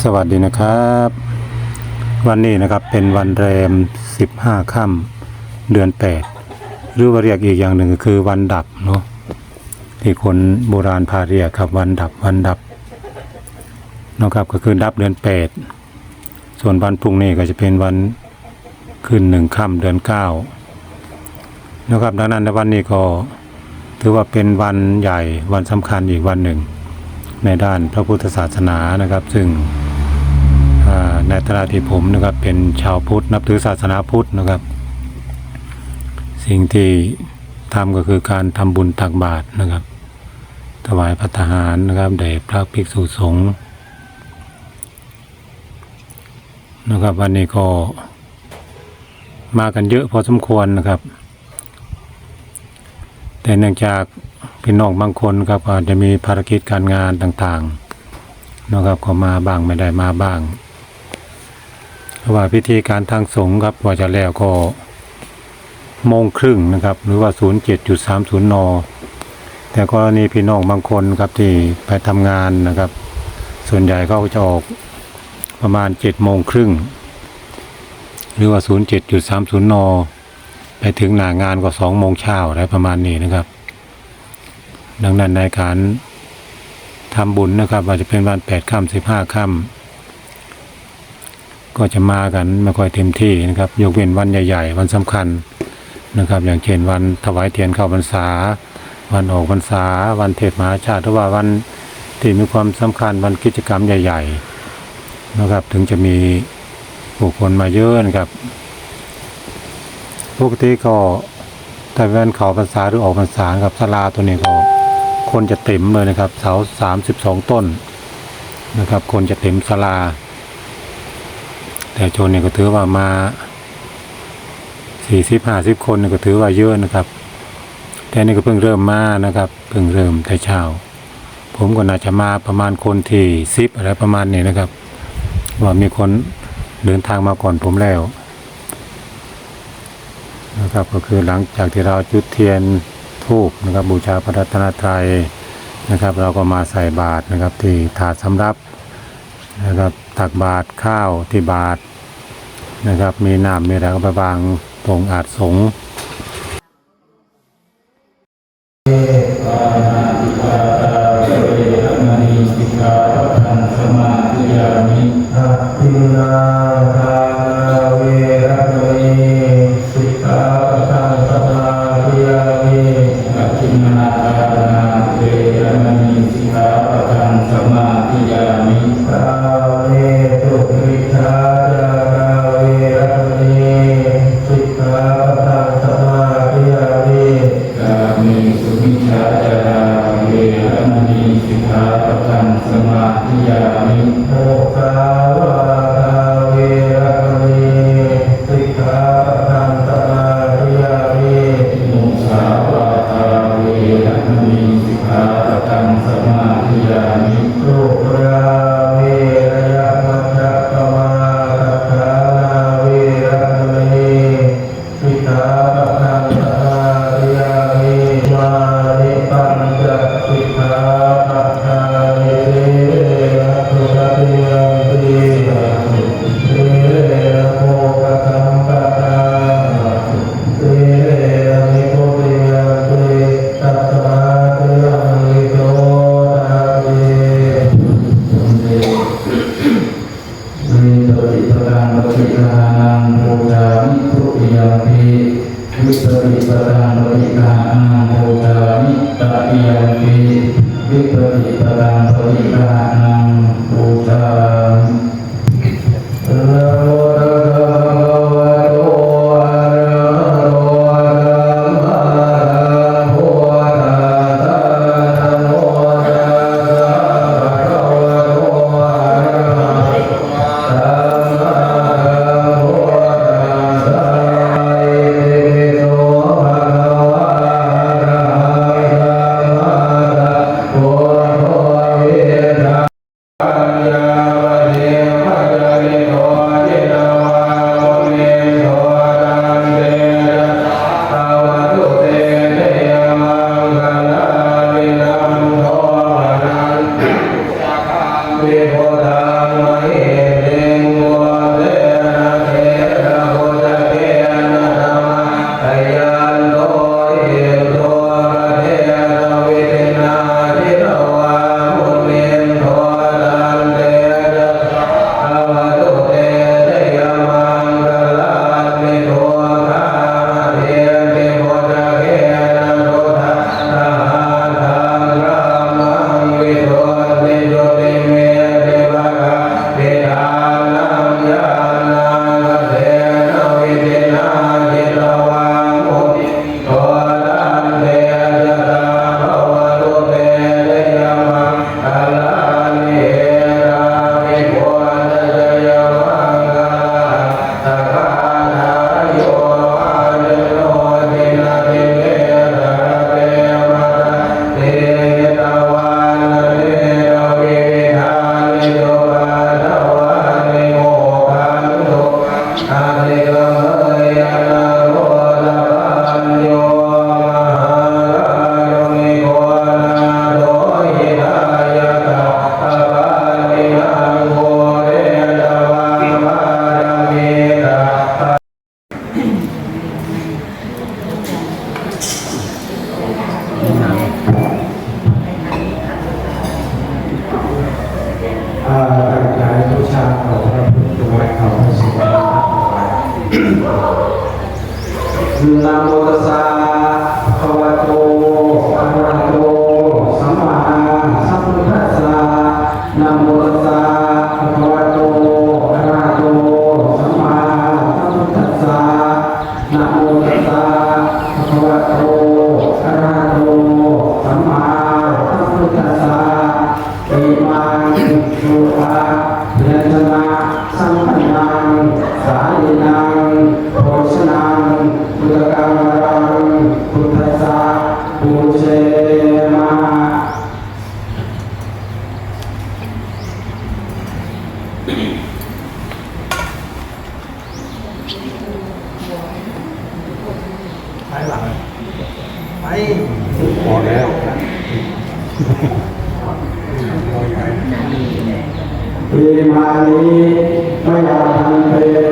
สวัสดีนะครับ วันนี้นะครับเป็นวันแรม 15 ค่ำเดือน 8 หรือว่าเรียกอีกอย่างหนึ่งก็คือวันดับเนาะที่คนโบราณพาเรียกครับวันดับวันดับนะครับก็คือดับเดือน 8 ส่วนวันพรุ่งนี้ก็จะเป็นวันขึ้นหนึ่งค่ำเดือน 9 นะครับดังนั้นในวันนี้ก็ถือว่าเป็นวันใหญ่วันสำคัญอีกวันหนึ่งในด้านพระพุทธศาสนานะครับ ซึ่ง ในฐานะที่ผมนะครับเป็นชาวพุทธนับถือศาสนาพุทธนะครับ สิ่งที่ทำก็คือการทำบุญตักบาตรนะครับ ถวายพระทหารนะครับแด่พระภิกษุสงฆ์นะครับวันนี้ก็มากันเยอะพอสมควรนะครับ แต่เนื่องจากพี่น้องบางคนครับอาจจะมีภารกิจการงานต่างๆนะครับก็มาบ้างไม่ได้มาบ้าง ว่าพิธีการทางสงฆ์ครับว่าจะแล้วก็โมงครึ่งนะครับ หรือว่า 07.30 น แต่กรณีพี่น้องบางคนครับที่ไปทำงานนะครับ ส่วนใหญ่ก็จะออกประมาณ7โมงครึ่งหรือว่า 07.30 น ไปถึงหน้างานก็2โมงเช้าอะไรประมาณนี้นะครับ ดังนั้นในการทำบุญนะครับอาจจะเป็นวันแปดค่ำสิบห้าค่ำ ก็จะมากันไม่ค่อยเต็มที่นะครับ ยกเว้นวันใหญ่ ๆ วันสำคัญนะครับ อย่างเช่นวันถวายเทียนเข้าพรรษา วันออกพรรษา วันเทศมหาชาติหรือว่าวันที่มีความสำคัญวันกิจกรรมใหญ่ ๆ นะครับ ถึงจะมีผู้คนมาเยอะนะครับปกติก็แต่วันเขาพรรษาหรือออกพรรษากับศาลาตัวนี้ก็คนจะเต็มเลยนะครับ เสาสามสิบสองต้นนะครับ คนจะเต็มศาลา แต่โจนเนี่ยก็ถือว่ามาสี่สิบห้าสิบคนเนี่ยก็ถือว่าเยอะนะครับ แต่นี่ก็เพิ่งเริ่มมานะครับ เพิ่งเริ่มแต่เช้า ผมก็น่าจะมาประมาณคนที่สิบอะไรประมาณนี้นะครับ ว่ามีคนเดินทางมาก่อนผมแล้วนะครับก็คือหลังจากที่เราจุดเทียนทูบนะครับ บูชาพระรัตนตรัยนะครับ เราก็มาใส่บาตรนะครับ ที่ถาดสำรับนะครับตักบาตรข้าวที่บาตร นะครับ มีน้ำมีอะไรก็ไปวางตรงอาจสง รมณีสิกขาปทังสมาธิยามิโมกขาวาทาเวรมณีสิกขาปทังสมาธิยามิมุสาวาทาเวรมณีสิกขาปทังสมาธิยามิ ปีมานี้ไม่อยากทำเป็